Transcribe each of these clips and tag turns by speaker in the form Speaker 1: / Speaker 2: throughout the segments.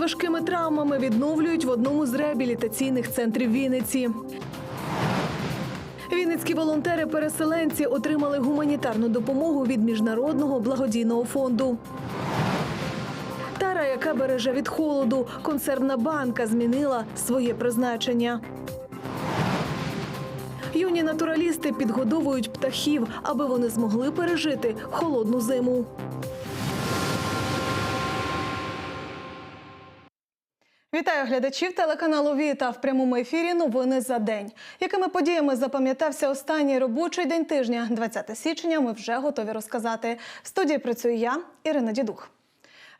Speaker 1: важкими травмами відновлюють в одному з реабілітаційних центрів Вінниці. Вінницькі волонтери-переселенці отримали гуманітарну допомогу від міжнародного благодійного фонду. Тара, яка береже від холоду, консервна банка змінила своє призначення. Юні натуралісти підгодовують птахів, аби вони змогли пережити холодну зиму. Вітаю глядачів телеканалу Віта в прямому ефірі. Новини за день. Якими подіями запам'ятався останній робочий день тижня, 20 січня. Ми вже готові розказати. В студії працюю я, Ірина Дідух.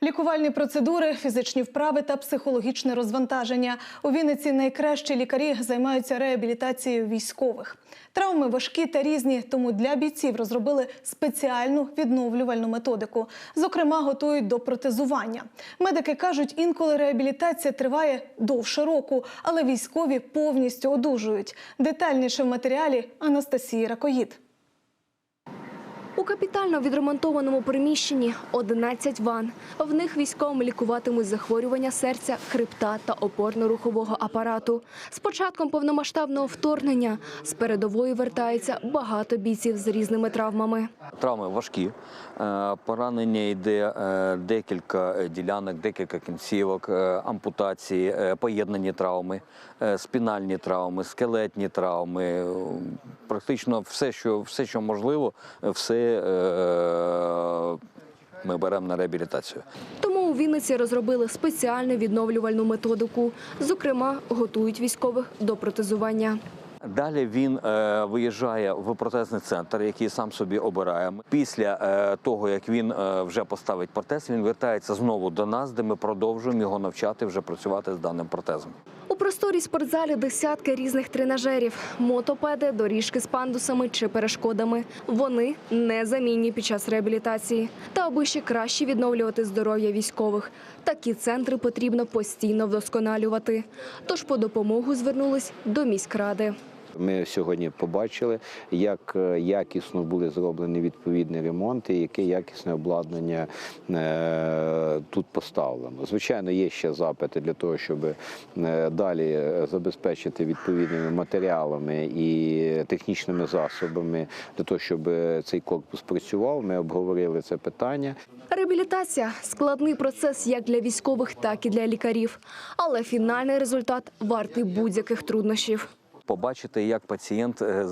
Speaker 1: Лікувальні процедури, фізичні вправи та психологічне розвантаження. У Вінниці найкращі лікарі займаються реабілітацією військових. Травми важкі та різні, тому для бійців розробили спеціальну відновлювальну методику. Зокрема, готують до протезування. Медики кажуть, інколи реабілітація триває довше року, але військові повністю одужують. Детальніше в матеріалі Анастасії Ракоїд.
Speaker 2: У капітально відремонтованому приміщенні 11 ван. В них військовим лікуватимуть захворювання серця, хребта та опорно-рухового апарату. З початком повномасштабного вторгнення з передової вертається багато бійців з різними травмами.
Speaker 3: Травми важкі. Е, Поранення йде е, декілька е, ділянок, декілька кінцівок, ампутації, поєднані травми, спінальні травми, скелетні травми. Практично все, що, все, що можливо, все е, ми беремо на реабілітацію.
Speaker 2: Тому у Вінниці розробили спеціальну відновлювальну методику. Зокрема, готують військових до протезування.
Speaker 3: Далі він е, виїжджає в протезний центр, який сам собі обирає. Після е, того, як він е, вже поставить протез, він вертається знову до нас, де ми продовжуємо його навчати вже працювати з даним протезом.
Speaker 2: У просторі спортзалі десятки різних тренажерів, мотопеди, доріжки з пандусами чи перешкодами. Вони незамінні під час реабілітації. Та аби ще краще відновлювати здоров'я військових, такі центри потрібно постійно вдосконалювати. Тож по допомогу звернулись до міськради.
Speaker 4: Ми сьогодні побачили, як е, якісно були зроблені відповідні ремонти, яке якісне обладнання е, тут поставлено. Звичайно, є ще запити для того, щоб е, далі забезпечити відповідними матеріалами і технічними засобами для того, щоб цей корпус працював. Ми обговорили це питання.
Speaker 2: Реабілітація складний процес як для військових, так і для лікарів. Але фінальний результат вартий будь-яких труднощів.
Speaker 3: Побачити, як пацієнт е,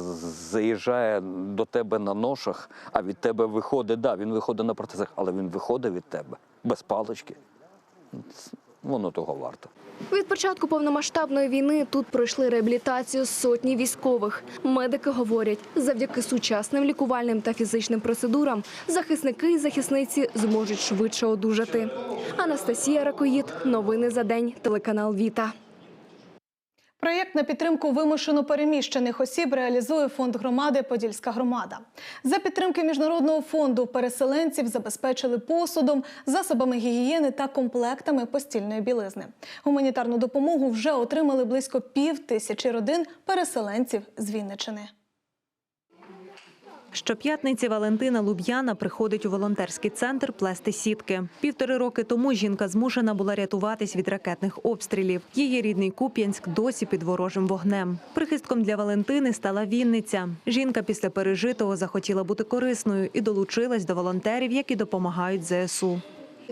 Speaker 3: заїжджає до тебе на ношах, а від тебе виходить, да, він виходить на протезах, але він виходить від тебе без палички. Воно того варто.
Speaker 2: Від початку повномасштабної війни тут пройшли реабілітацію сотні військових. Медики говорять, завдяки сучасним лікувальним та фізичним процедурам захисники і захисниці зможуть швидше одужати. Анастасія Ракоїд, новини за день, телеканал Віта.
Speaker 1: Проєкт на підтримку вимушено переміщених осіб реалізує фонд громади Подільська громада. За підтримки міжнародного фонду переселенців забезпечили посудом, засобами гігієни та комплектами постільної білизни. Гуманітарну допомогу вже отримали близько пів тисячі родин переселенців з Вінничини.
Speaker 5: Щоп'ятниці Валентина Луб'яна приходить у волонтерський центр плести сітки. Півтори роки тому жінка змушена була рятуватись від ракетних обстрілів. Її рідний Куп'янськ досі під ворожим вогнем. Прихистком для Валентини стала Вінниця. Жінка після пережитого захотіла бути корисною і долучилась до волонтерів, які допомагають ЗСУ.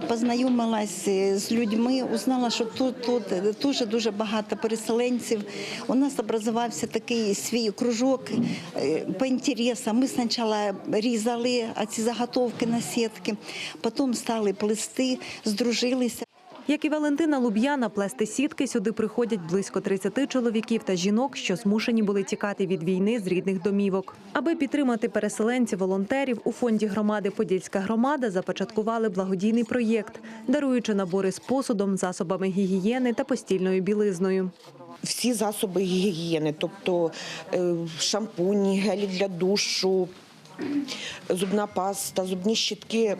Speaker 6: Познайомилась е, з людьми, узнала, що тут, тут дуже дуже багато переселенців. У нас образувався такий свій кружок е, по інтересам. Ми спочатку різали ці заготовки на сітки, потім стали плести, здружилися.
Speaker 5: Як і Валентина Луб'яна, плести сітки сюди приходять близько 30 чоловіків та жінок, що змушені були тікати від війни з рідних домівок. Аби підтримати переселенців-волонтерів, у фонді громади Подільська громада започаткували благодійний проєкт, даруючи набори з посудом, засобами гігієни та постільною білизною.
Speaker 7: всі засоби гігієни, тобто е, шампуні, гелі для душу, зубна паста, зубні щітки.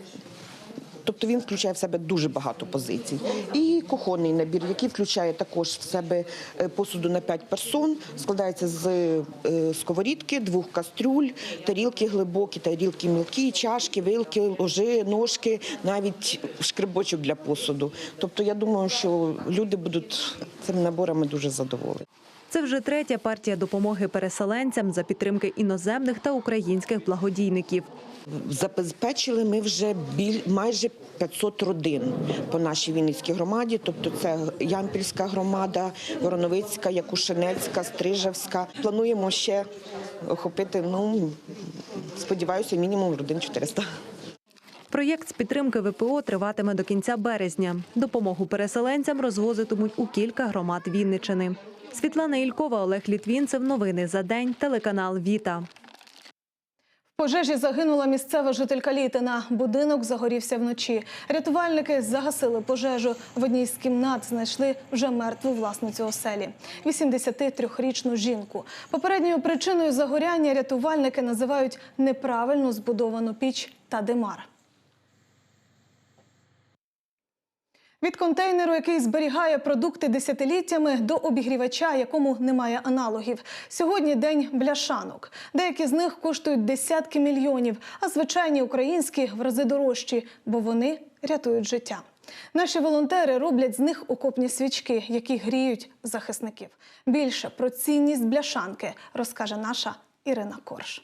Speaker 7: Тобто він включає в себе дуже багато позицій. І кухонний набір, який включає також в себе е, посуду на 5 персон, складається з е, сковорідки, двох кастрюль, тарілки глибокі, тарілки мілкі, чашки, вилки, ложи, ножки, навіть шкребочок для посуду. Тобто я думаю, що люди будуть цими наборами дуже задоволені.
Speaker 5: Це вже третя партія допомоги переселенцям за підтримки іноземних та українських благодійників.
Speaker 7: Забезпечили ми вже біль майже 500 родин по нашій Вінницькій громаді. Тобто це Ямпільська громада, Вороновицька, Якушинецька, Стрижевська. Плануємо ще охопити, ну сподіваюся, мінімум родин 400.
Speaker 5: Проєкт з підтримки ВПО триватиме до кінця березня. Допомогу переселенцям розвозитимуть у кілька громад Вінничини. Світлана Ількова, Олег Літвінцев. Новини за день. Телеканал Віта.
Speaker 1: Пожежі загинула місцева жителька Літина. Будинок загорівся вночі. Рятувальники загасили пожежу. В одній з кімнат знайшли вже мертву власницю оселі – 83-річну жінку. Попередньою причиною загоряння рятувальники називають неправильно збудовану піч та димар. Від контейнеру, який зберігає продукти десятиліттями, до обігрівача, якому немає аналогів. Сьогодні день бляшанок. Деякі з них коштують десятки мільйонів, а звичайні українські в рази дорожчі, бо вони рятують життя. Наші волонтери роблять з них окопні свічки, які гріють захисників. Більше про цінність бляшанки розкаже наша Ірина Корж.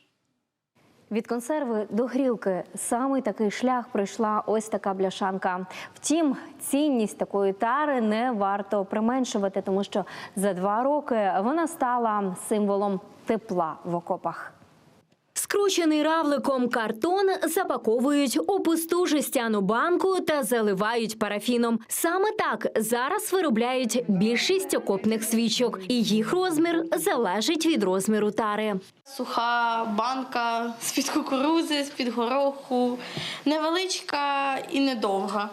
Speaker 8: Від консерви до грілки саме такий шлях пройшла ось така бляшанка. Втім, цінність такої тари не варто применшувати, тому що за два роки вона стала символом тепла в окопах.
Speaker 9: Скручений равликом картон запаковують у пусту жестяну банку та заливають парафіном. Саме так зараз виробляють більшість окопних свічок, і їх розмір залежить від розміру тари.
Speaker 10: Суха банка з-під кукурузи, з-під гороху, невеличка і недовга.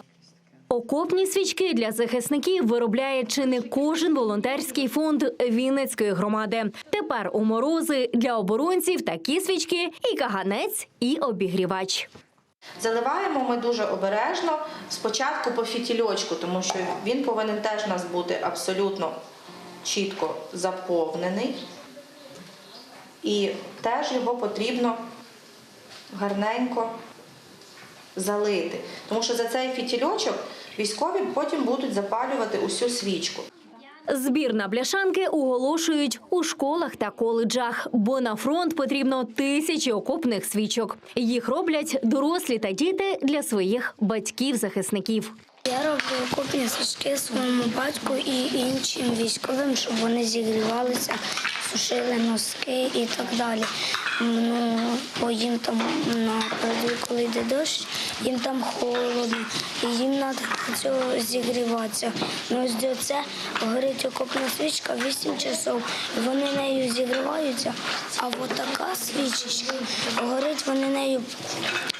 Speaker 9: Окопні свічки для захисників виробляє чи не кожен волонтерський фонд Вінницької громади. Тепер у морози для оборонців такі свічки і каганець, і обігрівач.
Speaker 11: Заливаємо ми дуже обережно спочатку по фітільочку, тому що він повинен теж у нас бути абсолютно чітко заповнений. І теж його потрібно гарненько залити. Тому що за цей фітільочок військові потім будуть запалювати усю свічку.
Speaker 9: Збір на бляшанки оголошують у школах та коледжах, бо на фронт потрібно тисячі окопних свічок. Їх роблять дорослі та діти для своїх батьків-захисників.
Speaker 12: Я роблю окопні свічки своєму батьку і іншим військовим, щоб вони зігрівалися, сушили носки і так далі. Ну, бо їм там на коли йде дощ, їм там холодно, і їм треба цього зігріватися. Ну, ось до це горить окопна свічка 8 часов, вони нею зігріваються, а от така свічечка горить, вони нею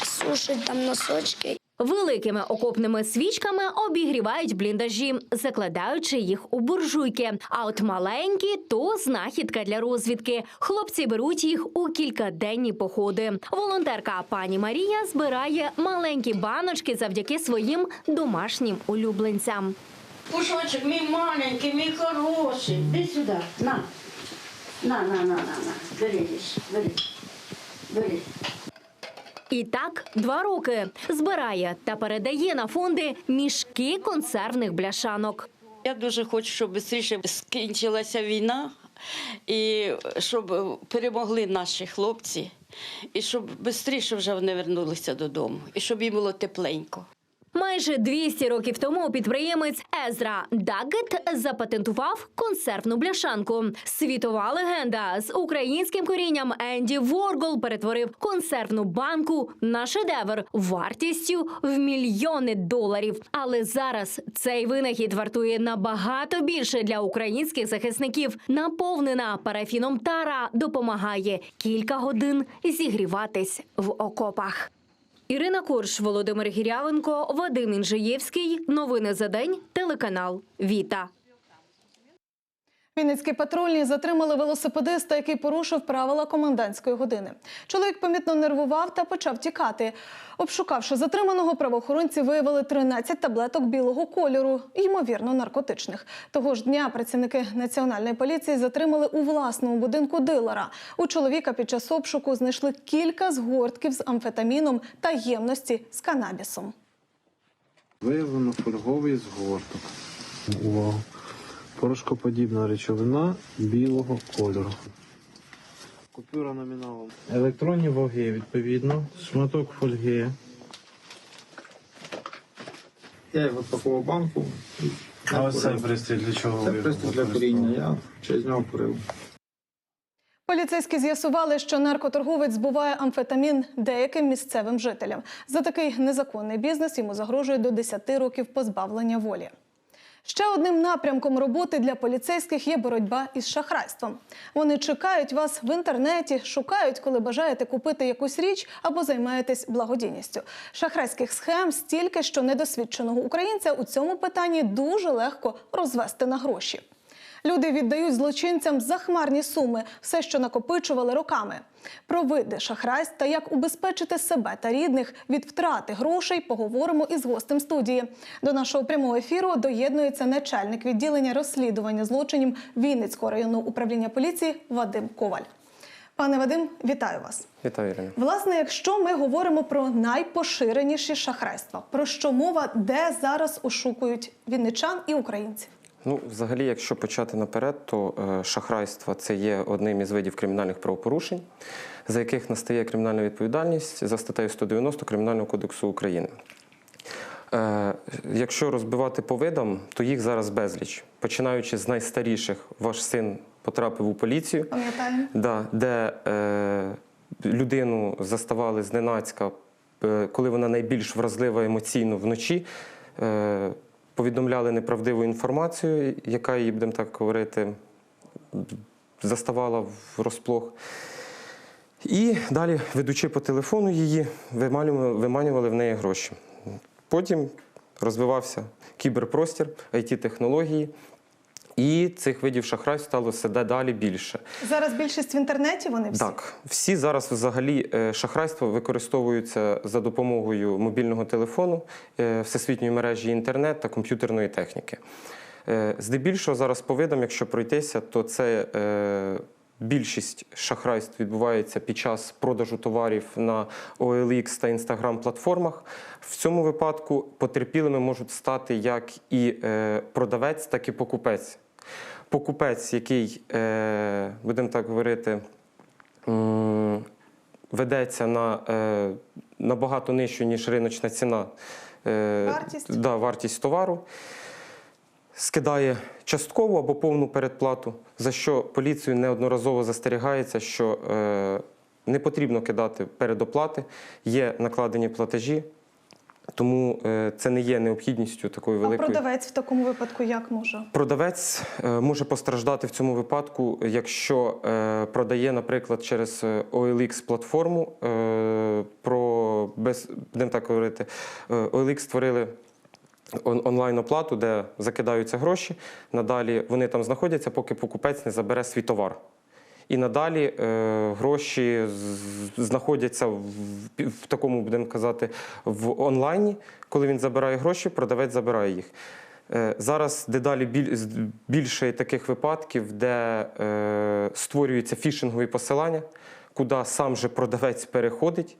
Speaker 12: сушать там носочки
Speaker 9: Великими окопними свічками обігрівають бліндажі, закладаючи їх у буржуйки. А от маленькі то знахідка для розвідки. Хлопці беруть їх у кількаденні походи. Волонтерка пані Марія збирає маленькі баночки завдяки своїм домашнім улюбленцям.
Speaker 13: Пушочок, мій маленький, мій хороший. Іди сюди, на. На, на, на, на, на. Бери, бери. Бери.
Speaker 9: І так два роки збирає та передає на фонди мішки консервних бляшанок.
Speaker 13: Я дуже хочу, щоб швидше скінчилася війна і щоб перемогли наші хлопці, і щоб швидше вже вони вернулися додому, і щоб їм було тепленько.
Speaker 9: Майже 200 років тому підприємець Езра Даггет запатентував консервну бляшанку. Світова легенда з українським корінням Енді Воргол перетворив консервну банку на шедевр вартістю в мільйони доларів. Але зараз цей винахід вартує набагато більше для українських захисників. Наповнена парафіном тара допомагає кілька годин зігріватись в окопах. Ірина Корш, Володимир Гірявенко, Вадим Інжиєвський. Новини за день. Телеканал Віта.
Speaker 1: Вінницькі патрульні затримали велосипедиста, який порушив правила комендантської години. Чоловік помітно нервував та почав тікати. Обшукавши затриманого, правоохоронці виявили 13 таблеток білого кольору, ймовірно, наркотичних. Того ж дня працівники національної поліції затримали у власному будинку дилера. У чоловіка під час обшуку знайшли кілька згортків з амфетаміном та ємності з канабісом.
Speaker 14: Виявлено фольговий згорток. Увага. Порошкоподібна речовина білого кольору. Купюра номіналом. Електронні ваги, відповідно. Шматок фольги. Я його пакував банку. А ось цей пристрій для чого? Це пристрій для куріння. Я через нього курив.
Speaker 1: Поліцейські з'ясували, що наркоторговець збуває амфетамін деяким місцевим жителям. За такий незаконний бізнес йому загрожує до 10 років позбавлення волі. Ще одним напрямком роботи для поліцейських є боротьба із шахрайством. Вони чекають вас в інтернеті, шукають, коли бажаєте купити якусь річ або займаєтесь благодійністю. Шахрайських схем стільки, що недосвідченого українця у цьому питанні дуже легко розвести на гроші. Люди віддають злочинцям захмарні суми, все, що накопичували роками. Про види шахрайств та як убезпечити себе та рідних від втрати грошей поговоримо із гостем студії. До нашого прямого ефіру доєднується начальник відділення розслідування злочинів Вінницького районного управління поліції Вадим Коваль. Пане Вадим, вітаю вас.
Speaker 15: Вітаю, Ірина.
Speaker 1: Власне, якщо ми говоримо про найпоширеніші шахрайства, про що мова, де зараз ошукують вінничан і українців?
Speaker 15: Ну, взагалі, якщо почати наперед, то е, шахрайство це є одним із видів кримінальних правопорушень, за яких настає кримінальна відповідальність за статтею 190 Кримінального кодексу України. Е, якщо розбивати по видам, то їх зараз безліч. Починаючи з найстаріших, ваш син потрапив у поліцію. Да, де е, людину заставали зненацька, е, коли вона найбільш вразлива емоційно вночі. Е, повідомляли неправдиву інформацію, яка її, будемо так говорити, заставала врозплох. І далі, ведучи по телефону її, виманювали, в неї гроші. Потім розвивався кіберпростір, IT-технології, і цих видів шахрайств стало все дедалі більше.
Speaker 1: Зараз більшість в інтернеті. Вони всі
Speaker 15: Так, всі зараз взагалі е, шахрайства використовуються за допомогою мобільного телефону, е, всесвітньої мережі інтернет та комп'ютерної техніки. Е, Здебільшого зараз по видам, якщо пройтися, то це більшість шахрайств відбувається під час продажу товарів на OLX та Instagram платформах. В цьому випадку потерпілими можуть стати як і продавець, так і покупець. Покупець, який, е, будемо так говорити, ведеться на е, набагато нижчу, ніж риночна ціна. е,
Speaker 1: Вартість?
Speaker 15: Да, вартість товару. Скидає часткову або повну передплату, за що поліцію неодноразово застерігається, що е, не потрібно кидати передоплати, є накладені платежі, тому е, це не є необхідністю такої
Speaker 1: а продавець в такому випадку як може?
Speaker 15: Продавець е, може постраждати в цьому випадку, якщо е, продає, наприклад, через OLX платформу. Про без будемо так говорити, OLX створили онлайн-оплату, де закидаються гроші. Надалі вони там знаходяться, поки покупець не забере свій товар. І надалі е, гроші знаходяться в, в такому, будемо казати, в онлайні. Коли він забирає гроші, продавець забирає їх. Е, Зараз дедалі більше таких випадків, де е, створюються фішингові посилання, куди сам же продавець переходить,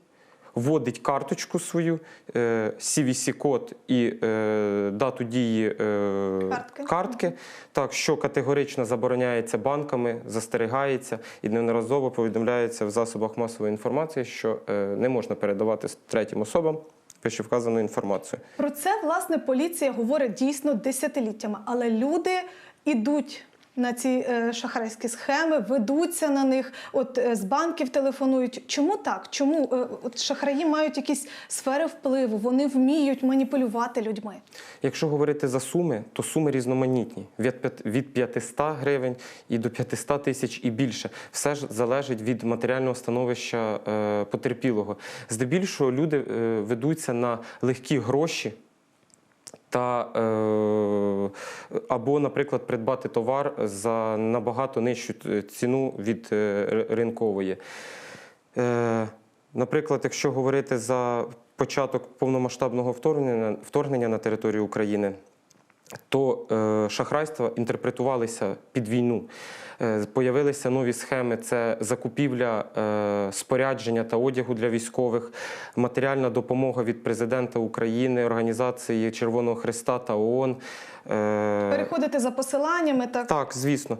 Speaker 15: вводить карточку свою, е, CVC-код і е, дату дії е,
Speaker 1: Картки.
Speaker 15: картки, так, що категорично забороняється банками, застерігається і неодноразово повідомляється в засобах масової інформації, що не можна передавати третім особам вищевказану інформацію.
Speaker 1: Про це власне поліція говорить дійсно десятиліттями, але люди ідуть. На ці е, шахрайські схеми ведуться на них, от е, з банків телефонують. Чому так? Чому е, от шахраї мають якісь сфери впливу? Вони вміють маніпулювати людьми.
Speaker 15: Якщо говорити за суми, то суми різноманітні від п'ят- від 500 гривень і до 500 тисяч і більше. Все ж залежить від матеріального становища потерпілого. Здебільшого люди ведуться на легкі гроші. Та е, або, наприклад, придбати товар за набагато нижчу ціну від е, ринкової. Е, Наприклад, якщо говорити за початок повномасштабного вторгнення на територію України, то е, шахрайства інтерпретувалися під війну. Е, Появилися нові схеми: це закупівля е, спорядження та одягу для військових, матеріальна допомога від президента України, організації Червоного Христа та ООН. Е,
Speaker 1: Переходити за посиланнями, так?
Speaker 15: так, звісно.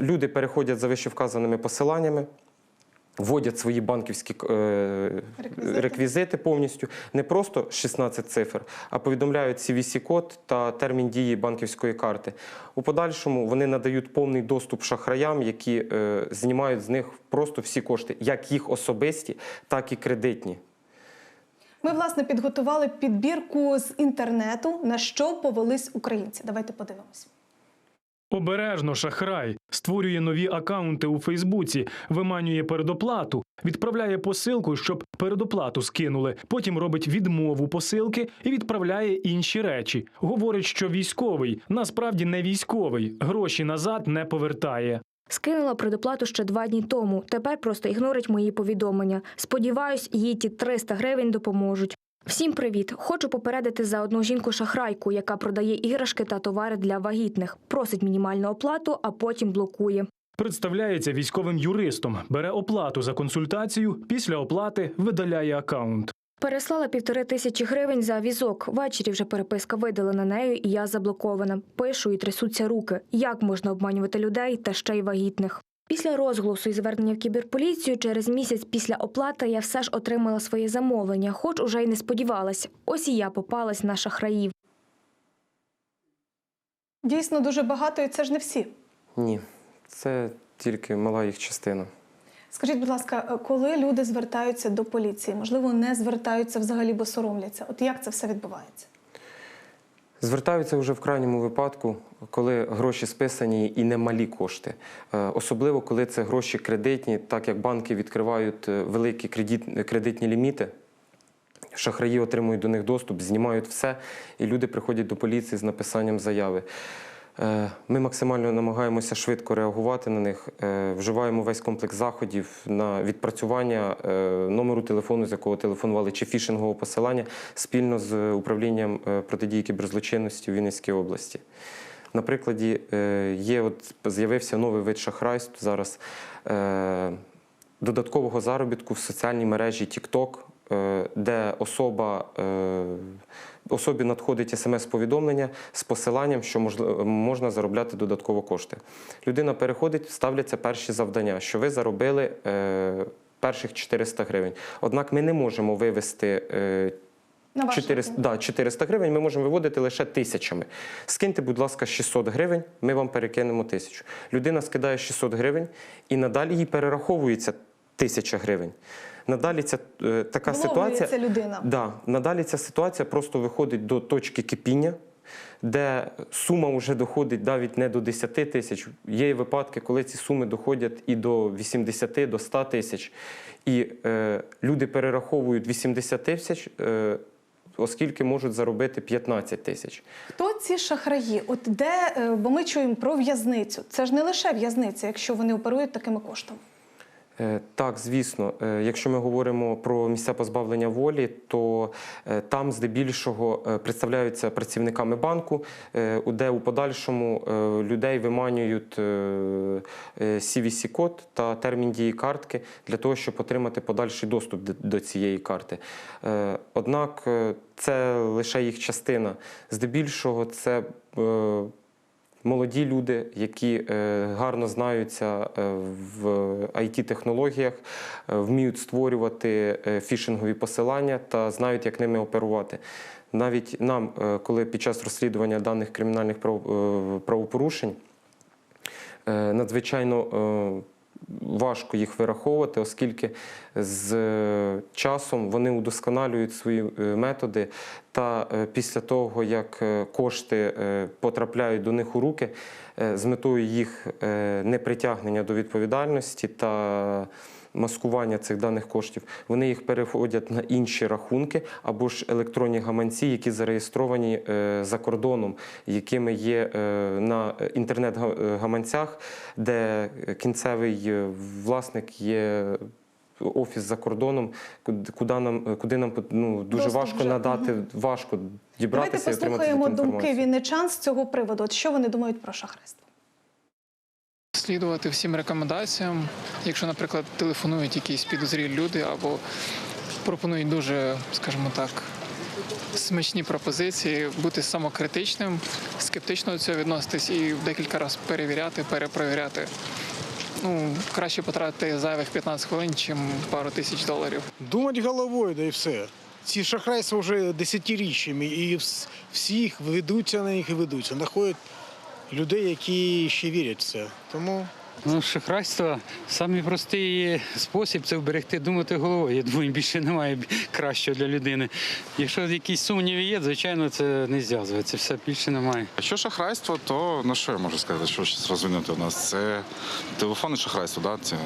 Speaker 15: Люди переходять за вищевказаними посиланнями, вводять свої банківські е,
Speaker 1: Реквізити.
Speaker 15: реквізити. повністю, не просто 16 цифр, а повідомляють CVC-код та термін дії банківської карти. У подальшому вони надають повний доступ шахраям, які е, знімають з них просто всі кошти, як їх особисті, так і кредитні.
Speaker 1: Ми, власне, підготували підбірку з інтернету, на що повелись українці. Давайте подивимось.
Speaker 16: Обережно шахрай створює нові акаунти у Фейсбуці, виманює передоплату, відправляє посилку, щоб передоплату скинули. Потім робить відмову посилки і відправляє інші речі. Говорить, що військовий насправді не військовий, гроші назад не повертає.
Speaker 2: Скинула предоплату ще два дні тому. Тепер просто ігнорить мої повідомлення. Сподіваюсь, їй ті 300 гривень допоможуть. Всім привіт! Хочу попередити за одну жінку-шахрайку, яка продає іграшки та товари для вагітних. Просить мінімальну оплату, а потім блокує.
Speaker 16: Представляється військовим юристом, бере оплату за консультацію. Після оплати видаляє акаунт.
Speaker 2: Переслала півтори тисячі гривень за візок. Ввечері вже переписка видалена нею, і я заблокована. Пишу і трясуться руки. Як можна обманювати людей та ще й вагітних? Після розголосу і звернення в кіберполіцію через місяць після оплати я все ж отримала своє замовлення, хоч уже й не сподівалась. Ось і я попалась на шахраїв.
Speaker 1: Дійсно дуже багато, і це ж не всі.
Speaker 15: Ні, це тільки мала їх частина.
Speaker 1: Скажіть, будь ласка, е, коли люди звертаються до поліції, можливо, не звертаються взагалі, бо соромляться. От як це все відбувається?
Speaker 15: Звертаються вже в крайньому випадку, коли гроші списані і немалі кошти. Е, Особливо, коли це гроші кредитні, так як банки відкривають е, великі кредит- кредитні ліміти. Шахраї отримують до них доступ, знімають все, і люди приходять до поліції з написанням заяви. Е, Ми максимально намагаємося швидко реагувати на них, е, вживаємо весь комплекс заходів на відпрацювання е, номеру телефону, з якого телефонували, чи фішингового посилання спільно з управлінням протидії кіберзлочинності в Вінницькій області. На прикладі є, от з'явився новий вид шахрайств. Зараз додаткового заробітку в соціальній мережі TikTok, де особа, е, особі надходить смс-повідомлення з посиланням, що можна заробляти додатково кошти. Людина переходить, ставляться перші завдання, що ви заробили е, перших 400 гривень. Однак ми не можемо вивести. е,
Speaker 1: На ваш
Speaker 15: 400, да, 400 гривень ми можемо виводити лише тисячами. Скиньте, будь ласка, 600 гривень, ми вам перекинемо тисячу. Людина скидає 600 гривень і надалі їй перераховується тисяча гривень. Надалі ця е, така ситуація.
Speaker 1: людина.
Speaker 15: Да, надалі ця ситуація просто виходить до точки кипіння, де сума вже доходить навіть не до 10 тисяч. Є випадки, коли ці суми доходять і до 80, до 100 тисяч. І е, люди перераховують 80 тисяч, е, оскільки можуть заробити 15 тисяч.
Speaker 1: Хто ці шахраї? От де, е, бо ми чуємо про в'язницю. Це ж не лише в'язниця, якщо вони оперують такими коштами.
Speaker 15: Е, Так, звісно, Е, якщо ми говоримо про місця позбавлення волі, то е, там здебільшого представляються працівниками банку, де у подальшому людей виманюють CVC-код та термін дії картки для того, щоб отримати подальший доступ до- цієї карти. Однак це лише їх частина. Здебільшого це молоді люди, які е, гарно знаються е, в IT-технологіях, е, вміють створювати фішингові посилання та знають, як ними оперувати. Навіть нам, коли під час розслідування даних кримінальних прав- правопорушень, надзвичайно важко їх вираховувати, оскільки з е, часом вони удосконалюють свої е, методи. Та е, після того, як кошти потрапляють до них у руки, з метою їх непритягнення до відповідальності та маскування цих даних коштів, вони їх переводять на інші рахунки або ж електронні гаманці, які зареєстровані е, за кордоном, якими є е, на інтернет-гаманцях, де кінцевий е, власник є. Офіс за кордоном, куди- нам куди нам ну дуже
Speaker 1: Доступ
Speaker 15: важко
Speaker 1: вже,
Speaker 15: надати, важко
Speaker 1: Давайте
Speaker 15: дібратися і отримати
Speaker 1: послухаємо думки вінничан з цього приводу. От що вони думають про шахрайство?
Speaker 17: Слідувати всім рекомендаціям. Якщо, наприклад, телефонують якісь підозрілі люди або пропонують дуже, скажімо так, смачні пропозиції, бути самокритичним, скептично до цього відноситись і декілька разів перевіряти, перепровіряти. Ну, краще потратити зайвих 15 хвилин, чим пару тисяч доларів.
Speaker 18: Думати головою, да і все. Ці шахрайства вже десятиріччями, і вс- всіх ведуться на них і ведуться. Знаходять людей, які ще вірять в це. Тому
Speaker 19: Ну, шахрайство самий простий спосіб це вберегти, думати головою. Я думаю, більше немає кращого для людини. Якщо якісь сумніви є, звичайно, це не зв'язується. Все більше немає.
Speaker 20: Якщо шахрайство, то на що я можу сказати, що зараз розвинути у нас? Це телефонне шахрайство, да? це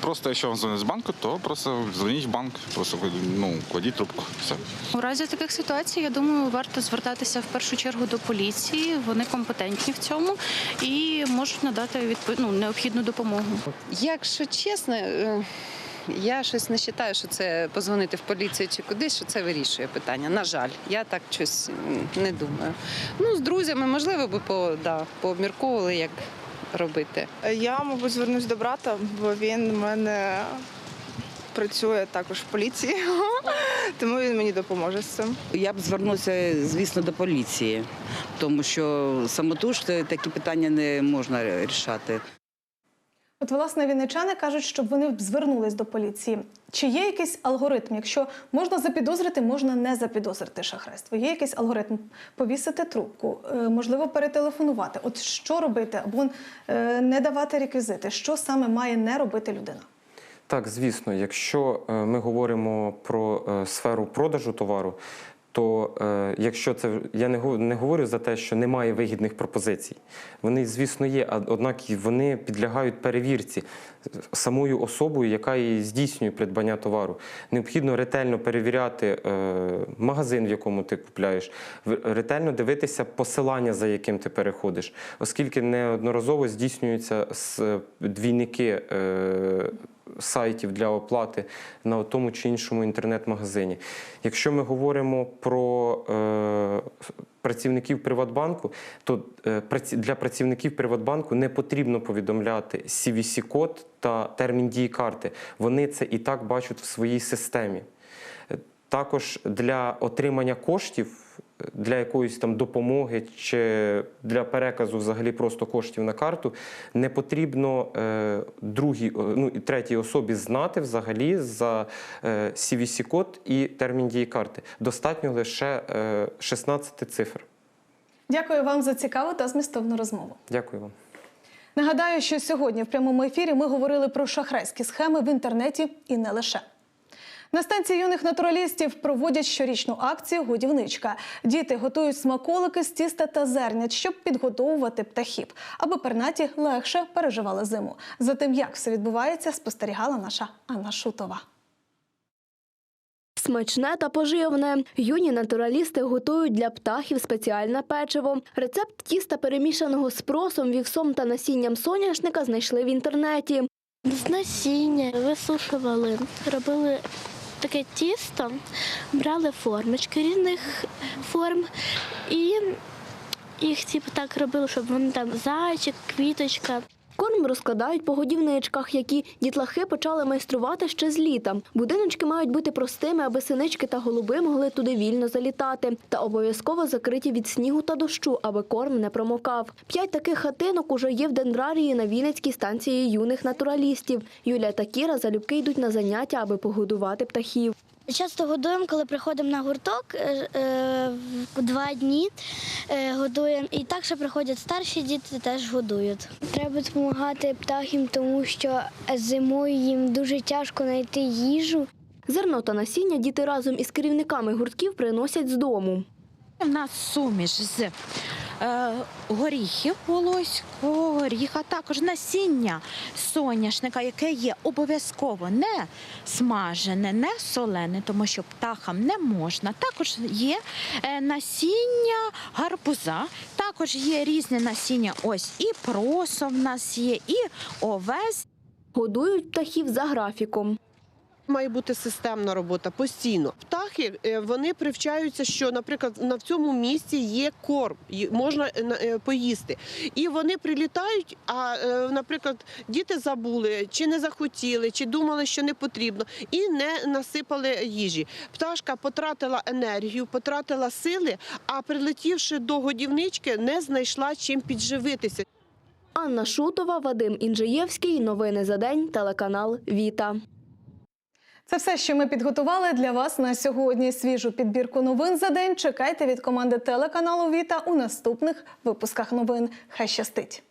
Speaker 20: просто якщо вам дзвонять з банку, то просто дзвоніть в банк, просто ну, кладіть трубку. Все.
Speaker 13: У разі таких ситуацій, я думаю, варто звертатися в першу чергу до поліції. Вони компетентні в цьому і можуть надати відпо- ну, необхідну допомогу.
Speaker 21: Якщо чесно, е, я щось не вважаю, що це позвонити в поліцію чи кудись, що це вирішує питання. На жаль, я так щось не думаю. Ну, з друзями, можливо, би по, да, пообмірковували, як робити.
Speaker 22: Я, мабуть, звернусь до брата, бо він в мене працює також в поліції, тому він мені допоможе з цим.
Speaker 23: Я б звернувся, звісно, до поліції, тому що самотужки такі питання не можна рішати.
Speaker 1: От, власне, вінничани кажуть, щоб вони звернулись до поліції. Чи є якийсь алгоритм? Якщо можна запідозрити, можна не запідозрити шахрайство. Є якийсь алгоритм повісити трубку, е, можливо, перетелефонувати. От що робити, або е, не давати реквізити, що саме має не робити людина?
Speaker 15: Так, звісно, якщо е, ми говоримо про сферу продажу товару, то е, якщо це я не не говорю за те, що немає вигідних пропозицій. Вони, звісно, є, однак вони підлягають перевірці самою особою, яка і здійснює придбання товару. Необхідно ретельно перевіряти е, магазин, в якому ти купляєш, ретельно дивитися посилання, за яким ти переходиш, оскільки неодноразово здійснюються двійники. Е, сайтів для оплати на тому чи іншому інтернет-магазині. Якщо ми говоримо про е, працівників Приватбанку, то е, для працівників Приватбанку не потрібно повідомляти CVC-код та термін дії карти. Вони це і так бачать в своїй системі. Е, Також для отримання коштів, для якоїсь там допомоги чи для переказу взагалі просто коштів на карту, не потрібно е, другій, е, ну і третій особі знати взагалі за е, CVC-код і термін дії карти. Достатньо лише е, 16 цифр.
Speaker 1: Дякую вам за цікаву та змістовну розмову.
Speaker 15: Дякую вам.
Speaker 1: Нагадаю, що сьогодні в прямому ефірі ми говорили про шахрайські схеми в інтернеті і не лише. На станції юних натуралістів проводять щорічну акцію Годівничка. Діти готують смаколики з тіста та зернят, щоб підготовувати птахів, аби пернаті легше переживали зиму. За тим, як все відбувається, спостерігала наша Анна Шутова.
Speaker 24: Смачне та поживне. Юні натуралісти готують для птахів спеціальне печиво. Рецепт тіста, перемішаного з просом, вівсом та насінням соняшника, знайшли в інтернеті.
Speaker 25: З насіння висушували, робили таке тісто, брали формочки різних форм і їх типу, так робили, щоб вони там зайчик, квіточка.
Speaker 24: Корм розкладають по годівничках, які дітлахи почали майструвати ще з літа. Будиночки мають бути простими, аби синички та голуби могли туди вільно залітати. Та обов'язково закриті від снігу та дощу, аби корм не промокав. П'ять таких хатинок уже є в дендрарії на Вінницькій станції юних натуралістів. Юлія та Кіра залюбки йдуть на заняття, аби погодувати птахів.
Speaker 12: Часто годуємо, коли приходимо на гурток е, е, в два дні е, годуємо. І так, що приходять старші діти, теж годують. Треба допомагати птахам, тому що зимою їм дуже тяжко знайти їжу.
Speaker 24: Зерно та насіння діти разом із керівниками гуртків приносять з дому.
Speaker 26: У нас суміш з горіхів волоського горіха, також насіння соняшника, яке є обов'язково не смажене, не солене, тому що птахам не можна. Також є е, насіння гарбуза, також є різне насіння. Ось і просо в нас є, і овес.
Speaker 2: Годують птахів за графіком.
Speaker 27: Має бути системна робота постійно. Птахи е, вони привчаються, що, наприклад, на цьому місці є корм, можна е, е, поїсти. І вони прилітають. А, наприклад, діти забули, чи не захотіли, чи думали, що не потрібно, і не насипали їжі. Пташка потратила енергію, потратила сили, а прилетівши до годівнички, не знайшла чим підживитися.
Speaker 2: Анна Шутова, Вадим Інжиєвський. Новини за день. Телеканал Віта.
Speaker 1: Це все, що ми підготували для вас на сьогодні. Свіжу підбірку новин за день чекайте від команди телеканалу Віта у наступних випусках новин. Хай щастить!